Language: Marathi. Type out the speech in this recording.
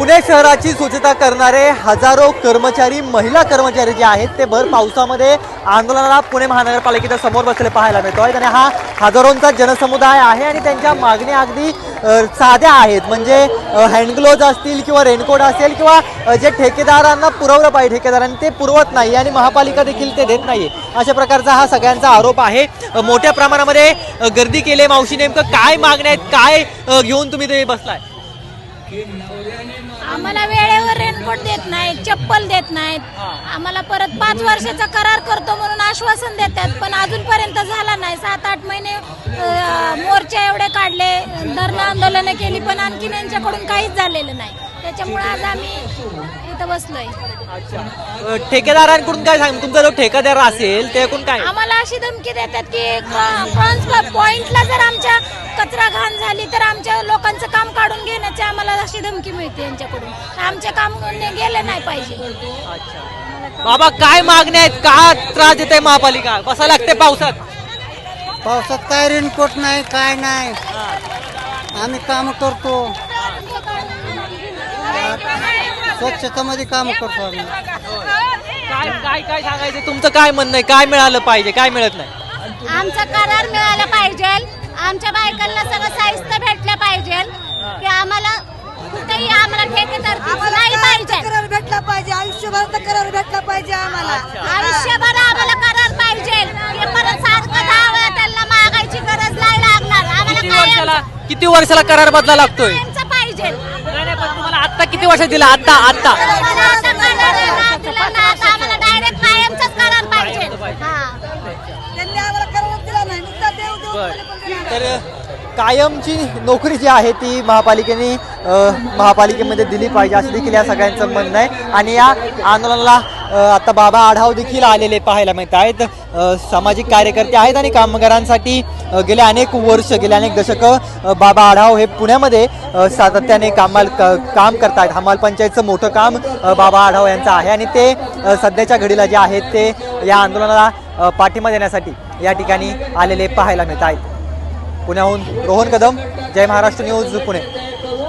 पुणे शहराची स्वच्छता करणारे हजारो कर्मचारी महिला कर्मचारी जे आहेत ते भर पावसामध्ये आंदोलनाला पुणे महानगरपालिकेच्या समोर बसले पाहायला मिळतो आहे आणि हा हजारोंचा जनसमुदाय आहे आणि त्यांच्या मागण्या अगदी साध्या आहेत. म्हणजे हँडग्लोज असतील किंवा रेनकोट असेल किंवा जे ठेकेदारांना पुरवलं पाहिजे ठेकेदारांनी ते पुरवत नाही आणि महापालिका देखील ते देत नाही अशा प्रकारचा हा सगळ्यांचा आरोप आहे. मोठ्या प्रमाणामध्ये गर्दी केली मावशी. नेमकं काय मागण्या आहेत? काय घेऊन तुम्ही ते बसलाय? आम्हाला वेळेवर रेनकोट देत नाहीत चप्पल देत नाहीत. आम्हाला परत पाच वर्षाचा करार करतो म्हणून आश्वासन देतात पण अजूनपर्यंत झाला नाही. सात आठ महिने मोर्चे एवढे काढले धरणं आंदोलनं केली पण आणखीन यांच्याकडून काहीच झालेलं नाही. त्याच्यामुळे आज आम्ही इथं बसलोय. ठेकेदारांकडून काय सांग तुमचा जो ठेकेदार असेल त्याकडून काय? आम्हाला अशी धमकी देतात की पॉइंटला जर आमच्या कचरा घाण झाली तर आमच्या लोकांचं काम काढून घेण्याची आम्हाला अशी धमकी मिळते यांच्याकडून. आमचे काम गेले नाही पाहिजे. बाबा काय मागण्या आहेत? का त्रास देते महापालिका? बसा लागते पावसात. पावसात काय रेनकोट नाही काय नाही. आम्ही काम करतो. स्वच्छतामध्ये काम करतो आम्ही. काय काय काय सांगायचं? तुमचं काय म्हणणं आहे? काय मिळालं पाहिजे? काय मिळत नाही? आमचा करार मिळाला पाहिजे. आमच्या बायकांना सगळं साहित्य भेटलं पाहिजे. की आम्हाला कुठेही आम्हाला ठेकेदार नाही पाहिजे. करार भेटला पाहिजे. आयुष्यभराचा करार भेटला पाहिजे आम्हाला. आयुष्यभर आम्हाला करार पाहिजे. हे परत सारखं दहा वेळा त्यांना मागायची गरज नाही लागणार. आम्हाला किती कायम- वर्षाला किती वर्षाला करार बदला लागतोय? कायमचं पाहिजे. नाही, नाही, पण तुम्हाला आता किती वर्ष दिला? आता आता आम्हाला आता करार नाही दिला ना, आता आम्हाला डायरेक्ट कायमचाच करार पाहिजे हा त्यांनी आम्हाला करार दिला नाही तर कायमची नोकरी जी आहे ती महापालिकेने महापालिकेमध्ये दिली पाहिजे असं देखील या सगळ्यांचं म्हणणं आहे. आणि या आंदोलनाला आता बाबा आढाव देखील आलेले पाहायला मिळत आहेत. सामाजिक कार्यकर्ते आहेत आणि कामगारांसाठी गेले अनेक वर्ष गेले अनेक दशकं बाबा आढाव हे पुण्यामध्ये सातत्याने कामाल क- काम करतायत. हमाल पंचायतचं मोठं काम बाबा आढाव यांचं आहे. आणि ते सध्याच्या घडीला जे आहेत ते या आंदोलनाला पाठिंबा देण्यासाठी या ठिकाणी आलेले पाहायला मिळत आहेत. पुण्याहून रोहन कदम जय महाराष्ट्र न्यूज पुणे.